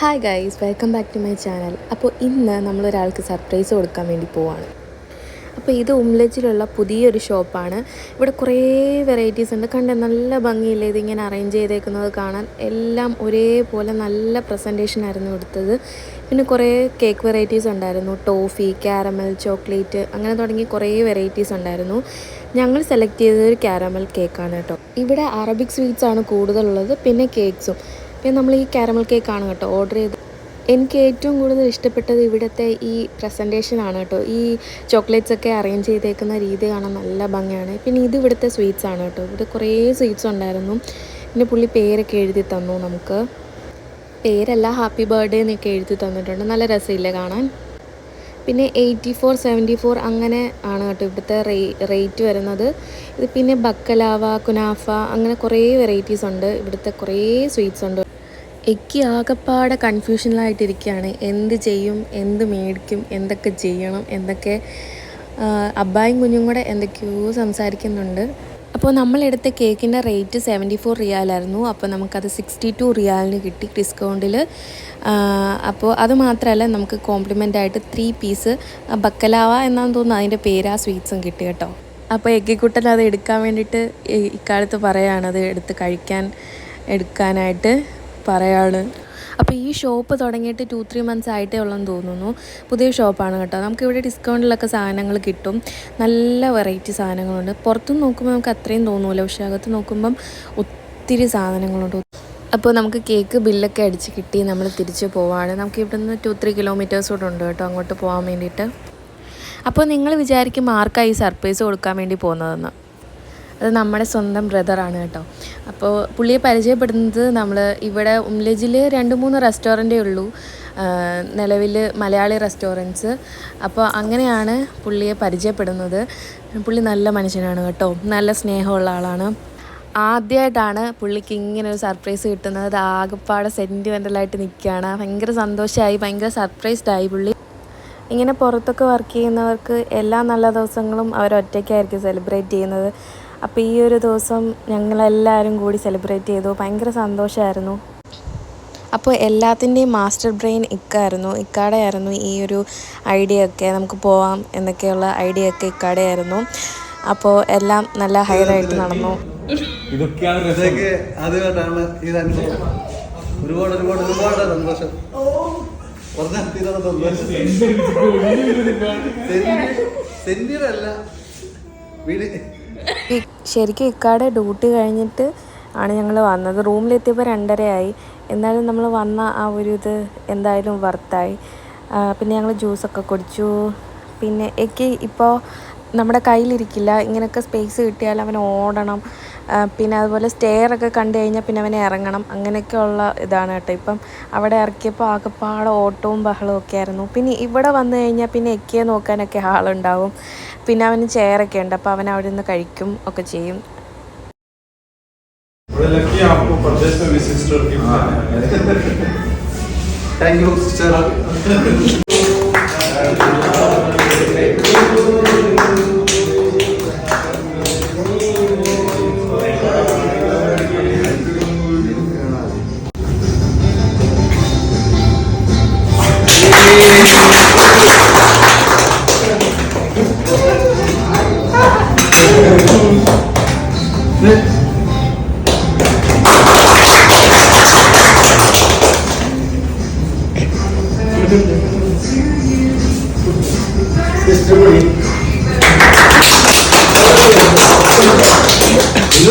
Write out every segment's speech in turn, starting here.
Hi guys welcome back to my channel അപ്പോൾ ഇന്ന് നമ്മളൊരാൾക്ക് surprise കൊടുക്കാൻ വേണ്ടി പോവാണ്. അപ്പോൾ ഇത് ഉംലജിലുള്ള പുതിയൊരു ഷോപ്പാണ് ഇവിടെ കുറേ വെറൈറ്റീസ് ഉണ്ട്. കണ്ട നല്ല ഭംഗിയില്ലേ? ഇതിങ്ങനെ അറേഞ്ച് ചെയ്തേക്കുന്നത് കാണാൻ. എല്ലാം ഒരേപോലെ നല്ല പ്രസന്റേഷൻ ആയിരുന്നു എടുത്തത് പിന്നെ കുറേ കേക്ക് വെറൈറ്റീസ് ഉണ്ടായിരുന്നു. ടോഫി കാരമൽ ചോക്ലേറ്റ് അങ്ങനെ തുടങ്ങി കുറേ വെറൈറ്റീസ് ഉണ്ടായിരുന്നു. ഞങ്ങൾ സെലക്ട് ചെയ്തത് ഒരു കാരമൽ കേക്കാണ് കേട്ടോ. ഇവിടെ അറബിക് സ്വീറ്റ്സ് ആണ് കൂടുതലുള്ളത്. പിന്നെ കേക്ക്സും പിന്നെ നമ്മൾ ഈ കാരമൽ കേക്കാണ് കേട്ടോ ഓർഡർ ചെയ്ത് എനിക്ക് ഏറ്റവും കൂടുതൽ ഇഷ്ടപ്പെട്ടത് ഇവിടുത്തെ ഈ പ്രസന്റേഷൻ ആണ് കേട്ടോ. ഈ ചോക്ലേറ്റ്സ് ഒക്കെ അറേഞ്ച് ചെയ്തേക്കുന്ന രീതി കാണാൻ നല്ല ഭംഗിയാണ്. പിന്നെ ഇത് ഇവിടുത്തെ സ്വീറ്റ്സ് ആണ് കേട്ടോ. ഇവിടെ കുറേ സ്വീറ്റ്സ് ഉണ്ടായിരുന്നു. പിന്നെ പുള്ളി പേരൊക്കെ എഴുതി തന്നു നമുക്ക്. പേരല്ല ഹാപ്പി ബർത്ത്ഡേ എന്നൊക്കെ എഴുതി തന്നിട്ടുണ്ട്. നല്ല രസമില്ലേ കാണാൻ? പിന്നെ എയ്റ്റി ഫോർ സെവന്റി ഫോർ അങ്ങനെ ആണ് കേട്ടോ ഇവിടുത്തെ റേറ്റ് വരുന്നത്. ഇത് പിന്നെ ബക്കലാവ കുനാഫ അങ്ങനെ കുറേ വെറൈറ്റീസ് ഉണ്ട്. ഇവിടുത്തെ കുറേ സ്വീറ്റ്സ് ഉണ്ട്. എനിക്ക് ആകെപ്പാടെ കൺഫ്യൂഷനിലായിട്ടിരിക്കുകയാണ് എന്ത് ചെയ്യും എന്ത് മേടിക്കും എന്തൊക്കെ ചെയ്യണം എന്തൊക്കെ അബ്ബായും കുഞ്ഞും കൂടെ എന്തൊക്കെയോ സംസാരിക്കുന്നുണ്ട്. അപ്പോൾ നമ്മളെടുത്ത കേക്കിന്റെ റേറ്റ് സെവന്റി ഫോർ റിയാലായിരുന്നു. അപ്പോൾ നമുക്കത് സിക്സ്റ്റി ടു റിയാലിന് കിട്ടി ഡിസ്കൗണ്ടിൽ. അപ്പോൾ അത് മാത്രമല്ല നമുക്ക് കോംപ്ലിമെന്റ് ആയിട്ട് ത്രീ പീസ് ബക്കലാവ എന്നാന്ന് തോന്നുന്നു അതിന്റെ പേര് ആ സ്വീറ്റ്സും കിട്ടി കേട്ടോ. അപ്പോൾ എഗ്ഗിക്കുട്ടൻ അത് എടുക്കാൻ വേണ്ടിയിട്ട് ഇക്കാലത്ത് പറയാണ് അത് എടുത്ത് കഴിക്കാൻ എടുക്കാനായിട്ട്. പറയാണ്. അപ്പോൾ ഈ ഷോപ്പ് തുടങ്ങിയിട്ട് ടു ത്രീ മന്ത്സ് ആയിട്ടേ ഉള്ളെന്ന് തോന്നുന്നു. പുതിയ ഷോപ്പാണ് കേട്ടോ. നമുക്ക് ഇവിടെ ഡിസ്കൗണ്ടിലൊക്കെ സാധനങ്ങൾ കിട്ടും. നല്ല വെറൈറ്റി സാധനങ്ങളുണ്ട്. പുറത്തുനിന്ന് നോക്കുമ്പോൾ നമുക്ക് അത്രയും തോന്നൂല. പക്ഷേ അകത്ത് നോക്കുമ്പം ഒത്തിരി സാധനങ്ങളുണ്ട്. അപ്പോൾ നമുക്ക് കേക്ക് ബില്ലൊക്കെ അടിച്ച് കിട്ടി. നമ്മൾ തിരിച്ച് പോവാണ്. നമുക്ക് ഇവിടെ നിന്ന് ടു ത്രീ കിലോമീറ്റേഴ്സ് കൂടെ ഉണ്ട് കേട്ടോ. അങ്ങോട്ട് പോകാൻ വേണ്ടിയിട്ട്. അപ്പോൾ നിങ്ങൾ വിചാരിക്കും ആർക്കായി സർപ്രൈസ് കൊടുക്കാൻ വേണ്ടി പോകുന്നതെന്ന്. അത് നമ്മുടെ സ്വന്തം ബ്രദറാണ് കേട്ടോ. അപ്പോൾ പുള്ളിയെ പരിചയപ്പെടുന്നത് നമ്മൾ ഇവിടെ ഉംലജിൽ രണ്ട് മൂന്ന് റെസ്റ്റോറന്റേ ഉള്ളൂ. നിലവിൽ മലയാളി റെസ്റ്റോറന്റ്സ് അപ്പോൾ അങ്ങനെയാണ് പുള്ളിയെ പരിചയപ്പെടുന്നത്. പുള്ളി നല്ല മനുഷ്യനാണ് കേട്ടോ. നല്ല സ്നേഹമുള്ള ആളാണ്. ആദ്യമായിട്ടാണ് പുള്ളിക്ക് ഇങ്ങനെ ഒരു സർപ്രൈസ് കിട്ടുന്നത്. അത് ആകെപ്പാടെ സെന്റിമെന്റലായിട്ട് നിൽക്കുകയാണ് ഭയങ്കര സന്തോഷമായി ഭയങ്കര സർപ്രൈസ്ഡായി പുള്ളി. ഇങ്ങനെ പുറത്തൊക്കെ വർക്ക് ചെയ്യുന്നവർക്ക് എല്ലാ നല്ല ദിവസങ്ങളും അവർ ഒറ്റയ്ക്കായിരിക്കും സെലിബ്രേറ്റ് ചെയ്യുന്നത്. അപ്പോൾ ഈ ഒരു ദിവസം ഞങ്ങളെല്ലാവരും കൂടി സെലിബ്രേറ്റ് ചെയ്തു. ഭയങ്കര സന്തോഷമായിരുന്നു അപ്പോൾ എല്ലാത്തിന്റെയും മാസ്റ്റർ ബ്രെയിൻ ഇക്കായിരുന്നു. ഇക്കാടെയായിരുന്നു ഈ ഒരു ഐഡിയ ഒക്കെ നമുക്ക് പോവാം എന്നൊക്കെയുള്ള ഐഡിയ ഒക്കെ ഇക്കാടെയായിരുന്നു. അപ്പോൾ എല്ലാം നല്ല ഹൈറായിട്ട് നടന്നു. അനുഭവം. ഒരുപാട് ഒരുപാട് ഒരുപാട് സന്തോഷം. സെന്റിയറല്ല വീട്. ശരിക്കും ഇക്കാടെ ഡ്യൂട്ടി കഴിഞ്ഞിട്ട് ആണ് ഞങ്ങൾ വന്നത്. റൂമിലെത്തിയപ്പോൾ രണ്ടരയായി. എന്നാലും നമ്മൾ വന്ന ആ ഒരു ഇത് എന്തായാലും വർത്തായി പിന്നെ ഞങ്ങൾ ജ്യൂസൊക്കെ കുടിച്ചു. പിന്നെ എനിക്ക് ഇപ്പോൾ നമ്മുടെ കയ്യിലിരിക്കില്ല ഇങ്ങനെയൊക്കെ സ്പേസ് കിട്ടിയാൽ അവൻ ഓടണം. പിന്നെ അതുപോലെ സ്റ്റെയറൊക്കെ കണ്ടു കഴിഞ്ഞാൽ പിന്നെ അവനെ ഇറങ്ങണം. അങ്ങനെയൊക്കെയുള്ള ഇതാണ് കേട്ടോ. ഇപ്പം അവിടെ ഇറക്കിയപ്പോൾ ആകെപ്പാടെ ഓട്ടവും ബഹളവും ഒക്കെ ആയിരുന്നു. പിന്നെ ഇവിടെ വന്നു കഴിഞ്ഞാൽ പിന്നെ എക്കിയെ നോക്കാനൊക്കെ ആളുണ്ടാവും. പിന്നെ അവന് ചെയറൊക്കെ ഉണ്ട്. അപ്പോൾ അവൻ അവിടെ നിന്ന് കഴിക്കും ഒക്കെ ചെയ്യും. താങ്ക് യു സിസ്റ്റർ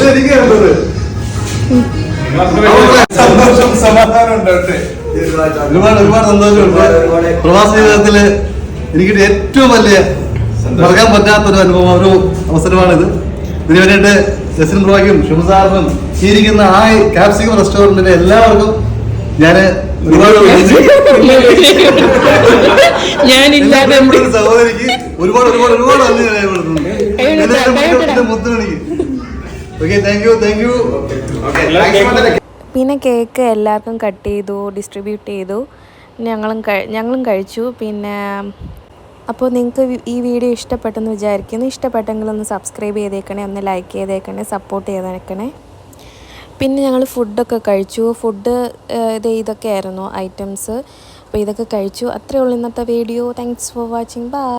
ഇത് എനിക്ക് കണ്ടത് സന്തോഷം സമാധാനം ഉണ്ടാവട്ടെ ഒരുപാട് ഒരുപാട് സന്തോഷമുണ്ട്. പ്രവാസ ജീവിതത്തിൽ എനിക്ക് ഏറ്റവും വലിയ മറക്കാൻ പറ്റാത്തൊരു അനുഭവം ഒരു അവസരമാണിത്. ഇതിനു വേണ്ടിയിട്ട് ജസ്റ്റിൻ ബ്രോയ്ക്കും ഷുഭസാറിനും ഈ ഇരിക്കുന്ന ആ കാപ്സിക്കം റെസ്റ്റോറന്റിലെ എല്ലാവർക്കും ഞാൻ ഒരുപാട് ഞാനില്ലാതെ സഹോദരിക്ക് ഒരുപാട് ഒരുപാട് ഒരുപാട് നന്ദി രേഖപ്പെടുത്തുന്നു. Okay thank you thank you പിന്നെ കേക്ക് എല്ലാവർക്കും കട്ട് ചെയ്തു ഡിസ്ട്രിബ്യൂട്ട് ചെയ്തു. ഞങ്ങളും ഞങ്ങളും കഴിച്ചു. പിന്നെ അപ്പോൾ നിങ്ങൾക്ക് ഈ വീഡിയോ ഇഷ്ടപ്പെട്ടെന്ന് വിചാരിക്കുന്നു. ഇഷ്ടപ്പെട്ടെങ്കിൽ ഒന്ന് സബ്സ്ക്രൈബ് ചെയ്തേക്കണേ ഒന്ന് ലൈക്ക് ചെയ്തേക്കണേ സപ്പോർട്ട് ചെയ്തേക്കണേ. പിന്നെ ഞങ്ങൾ ഫുഡൊക്കെ കഴിച്ചു. ഫുഡ് ഇത് ഇതൊക്കെ ആയിരുന്നു ഐറ്റംസ് അപ്പോൾ ഇതൊക്കെ കഴിച്ചു. അത്രയേ ഉള്ളൂ ഇന്നത്തെ video thanks for watching bye